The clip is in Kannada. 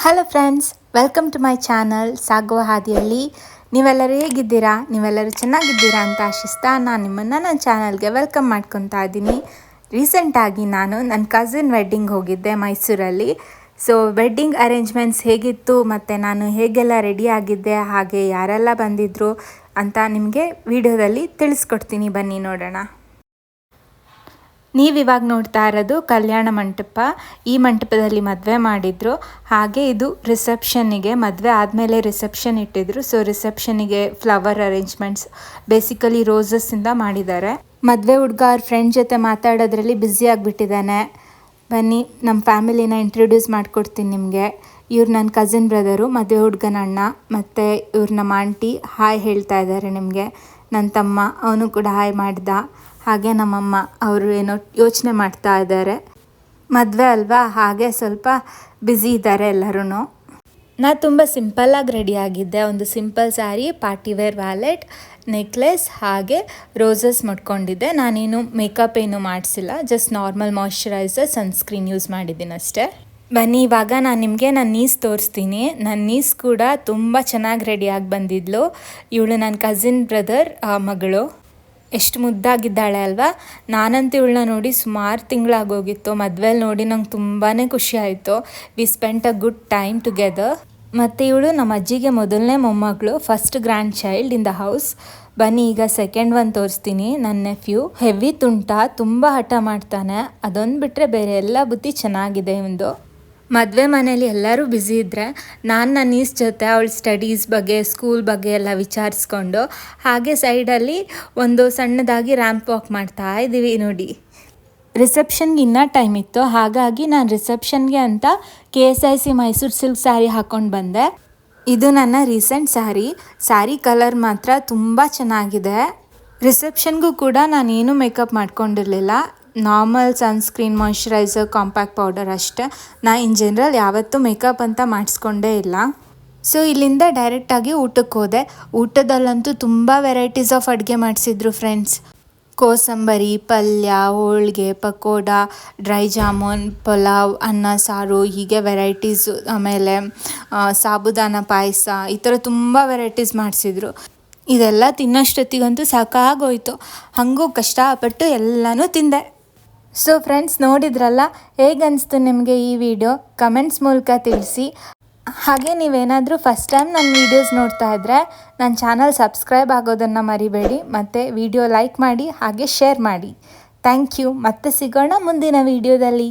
Hello friends welcome to my channel ಸಾಗುವ ಹಾದಿಯಲ್ಲಿ ನೀವೆಲ್ಲರೂ ಹೇಗಿದ್ದೀರಾ? ನೀವೆಲ್ಲರೂ ಚೆನ್ನಾಗಿದ್ದೀರಾ ಅಂತ ಆಶಿಸ್ತಾ ನಾನು ನಿಮ್ಮನ್ನು ನನ್ನ ಚಾನಲ್ಗೆ ವೆಲ್ಕಮ್ ಮಾಡ್ಕೊತಾ ಇದ್ದೀನಿ. ರೀಸೆಂಟಾಗಿ ನಾನು ನನ್ನ ಕಸಿನ್ ವೆಡ್ಡಿಂಗ್ ಹೋಗಿದ್ದೆ ಮೈಸೂರಲ್ಲಿ. ಸೊ ವೆಡ್ಡಿಂಗ್ ಅರೇಂಜ್ಮೆಂಟ್ಸ್ ಹೇಗಿತ್ತು ಮತ್ತು ನಾನು ಹೇಗೆಲ್ಲ ರೆಡಿ ಆಗಿದ್ದೆ, ಹಾಗೆ ಯಾರೆಲ್ಲ ಬಂದಿದ್ದರು ಅಂತ ನಿಮಗೆ ವಿಡಿಯೋದಲ್ಲಿ ತಿಳಿಸ್ಕೊಡ್ತೀನಿ. ಬನ್ನಿ ನೋಡೋಣ. ನೀವಿವಾಗ ನೋಡ್ತಾ ಇರೋದು ಕಲ್ಯಾಣ ಮಂಟಪ. ಈ ಮಂಟಪದಲ್ಲಿ ಮದುವೆ ಮಾಡಿದ್ರು. ಹಾಗೆ ಇದು ರಿಸೆಪ್ಷನ್ನಿಗೆ ಮದುವೆ ಆದಮೇಲೆ ರಿಸೆಪ್ಷನ್ ಇಟ್ಟಿದ್ರು. ಸೊ ರಿಸೆಪ್ಷನಿಗೆ ಫ್ಲವರ್ ಅರೇಂಜ್ಮೆಂಟ್ಸ್ ಬೇಸಿಕಲಿ ರೋಸಸ್ಸಿಂದ ಮಾಡಿದ್ದಾರೆ. ಮದುವೆ ಹುಡುಗ ಅವ್ರ ಫ್ರೆಂಡ್ ಜೊತೆ ಮಾತಾಡೋದ್ರಲ್ಲಿ ಬ್ಯುಸಿ ಆಗಿಬಿಟ್ಟಿದ್ದಾನೆ. ಬನ್ನಿ ನಮ್ಮ ಫ್ಯಾಮಿಲಿನ ಇಂಟ್ರೊಡ್ಯೂಸ್ ಮಾಡಿಕೊಡ್ತೀನಿ ನಿಮಗೆ. ಇವ್ರು ನನ್ನ ಕಸಿನ್ ಬ್ರದರು ಮದುವೆ ಹುಡುಗನ ಅಣ್ಣ ಮತ್ತು ಇವ್ರ ನಮ್ಮ ಆಂಟಿ ಹಾಯ್ ಹೇಳ್ತಾ ಇದ್ದಾರೆ ನಿಮಗೆ. ನನ್ನ ತಮ್ಮ, ಅವನು ಕೂಡ ಹಾಯ್ ಮಾಡಿದ. ಹಾಗೆ ನಮ್ಮಮ್ಮ, ಅವರು ಏನೋ ಯೋಚನೆ ಮಾಡ್ತಾ ಇದ್ದಾರೆ. ಮದುವೆ ಅಲ್ವಾ? ಹಾಗೆ ಸ್ವಲ್ಪ ಬ್ಯುಸಿ ಇದ್ದಾರೆ ಎಲ್ಲರೂ ನಾ ತುಂಬ ಸಿಂಪಲ್ಲಾಗಿ ರೆಡಿ ಆಗಿದ್ದೆ. ಒಂದು simple sari party wear wallet necklace ಹಾಗೆ ರೋಸಸ್ ಮಾಡ್ಕೊಂಡಿದ್ದೆ. ನಾನೇನು ಮೇಕಪ್ ಏನು ಮಾಡಿಸಿಲ್ಲ. Just normal moisturiser sunscreen use ಮಾಡಿದ್ದೀನಿ ಅಷ್ಟೇ ಬನ್ನಿ, ಇವಾಗ ನಾನು ನಿಮಗೆ ನನ್ನ ನೀಸ್ ತೋರಿಸ್ತೀನಿ. ನನ್ನ ನೀಸ್ ಕೂಡ ತುಂಬ ಚೆನ್ನಾಗಿ ರೆಡಿಯಾಗಿ ಬಂದಿದ್ಲು. ಇವಳು ನನ್ನ ಕಸಿನ್ ಬ್ರದರ್ ಮಗಳು. ಎಷ್ಟು ಮುದ್ದಾಗಿದ್ದಾಳೆ ಅಲ್ವಾ? ನಾನಂತೂ ಇವಳನ್ನ ನೋಡಿ ಸುಮಾರು ತಿಂಗಳಾಗೋಗಿತ್ತು. ಮದುವೆಲಿ ನೋಡಿ ನಂಗೆ ತುಂಬಾ ಖುಷಿ ಆಯಿತು. We spent a good time together ಮತ್ತು ಇವಳು ನಮ್ಮ ಅಜ್ಜಿಗೆ ಮೊದಲನೇ ಮೊಮ್ಮಗಳು first grandchild in the house ಬನ್ನಿ, ಈಗ ಸೆಕೆಂಡ್ ಒನ್ ತೋರಿಸ್ತೀನಿ ನನ್ನ ನೆಫ್ಯೂ ಹೆವಿ ತುಂಟ, ತುಂಬ ಹಠ ಮಾಡ್ತಾನೆ. ಅದೊಂದು ಬಿಟ್ಟರೆ ಬೇರೆ ಎಲ್ಲ ಬುದ್ಧಿ ಚೆನ್ನಾಗಿದೆ ಒಂದು ಮದುವೆ ಮನೇಲಿ ಎಲ್ಲರೂ ಬ್ಯುಸಿ ಇದ್ದರೆ ನಾನು ನನ್ನ ಈಸ್ ಜೊತೆ ಅವಳ ಸ್ಟಡೀಸ್ ಬಗ್ಗೆ ಸ್ಕೂಲ್ ಬಗ್ಗೆ ಎಲ್ಲ ವಿಚಾರಿಸ್ಕೊಂಡು ಹಾಗೆ ಸೈಡಲ್ಲಿ ಒಂದು ಸಣ್ಣದಾಗಿ ರ್ಯಾಂಪ್ ವಾಕ್ ಮಾಡ್ತಾ ಇದ್ದೀವಿ ನೋಡಿ. ರಿಸೆಪ್ಷನ್ಗೆ ಇನ್ನೂ ಟೈಮ್ ಇತ್ತು. ಹಾಗಾಗಿ ನಾನು ರಿಸೆಪ್ಷನ್ಗೆ ಅಂತ K S I C Mysore silk sari ಹಾಕ್ಕೊಂಡು ಬಂದೆ. ಇದು ನನ್ನ ರೀಸೆಂಟ್ ಸ್ಯಾರಿ ಸ್ಯಾರಿ ಕಲರ್ ಮಾತ್ರ ತುಂಬ ಚೆನ್ನಾಗಿದೆ. ರಿಸೆಪ್ಷನ್ಗೂ ಕೂಡ ನಾನೇನು makeup ಮಾಡ್ಕೊಂಡಿರಲಿಲ್ಲ. Normal sunscreen, moisturiser, compact powder ಅಷ್ಟೇ. ನಾ ಇನ್ ಜನರಲ್ ಯಾವತ್ತೂ ಮೇಕಪ್ ಅಂತ ಮಾಡಿಸ್ಕೊಂಡೇ ಇಲ್ಲ. ಸೊ, ಇಲ್ಲಿಂದ ಡೈರೆಕ್ಟಾಗಿ ಊಟಕ್ಕೆ ಹೋದೆ. ಊಟದಲ್ಲಂತೂ ತುಂಬ ವೆರೈಟೀಸ್ ಆಫ್ ಅಡುಗೆ ಮಾಡಿಸಿದ್ರು ಫ್ರೆಂಡ್ಸ್. ಕೋಸಂಬರಿ, ಪಲ್ಯ, ಹೋಳಿಗೆ, ಪಕೋಡ, ಡ್ರೈ ಜಾಮೂನ್, ಪಲಾವ್, ಅನ್ನ, ಸಾರು, ಹೀಗೆ ವೆರೈಟೀಸು ಆಮೇಲೆ ಸಾಬುದಾನ ಪಾಯಸ, ಈ ಥರ ತುಂಬ ವೆರೈಟೀಸ್ ಮಾಡಿಸಿದ್ರು. ಇದೆಲ್ಲ ತಿನ್ನೋಷ್ಟೊತ್ತಿಗಂತೂ ಸಾಕಾಗೋಯ್ತು. ಹಾಗೂ ಕಷ್ಟಪಟ್ಟು ಎಲ್ಲನೂ ತಿಂದೆ. ಸೊ ಫ್ರೆಂಡ್ಸ್ ನೋಡಿದ್ರಲ್ಲ? ಹೇಗನ್ನಿಸ್ತು ನಿಮಗೆ ಈ ವಿಡಿಯೋ ಕಮೆಂಟ್ಸ್ ಮೂಲಕ ತಿಳಿಸಿ. ಹಾಗೆ ನೀವೇನಾದರೂ ಫಸ್ಟ್ ಟೈಮ್ ನನ್ನ ವೀಡಿಯೋಸ್ ನೋಡ್ತಾ ಇದ್ದರೆ ನನ್ನ ಚಾನಲ್ ಸಬ್ಸ್ಕ್ರೈಬ್ ಆಗೋದನ್ನು ಮರಿಬೇಡಿ, ಮತ್ತು ವಿಡಿಯೋ ಲೈಕ್ ಮಾಡಿ, ಹಾಗೆ ಶೇರ್ ಮಾಡಿ. ಥ್ಯಾಂಕ್ ಯು ಮತ್ತೆ ಸಿಗೋಣ ಮುಂದಿನ ವೀಡಿಯೋದಲ್ಲಿ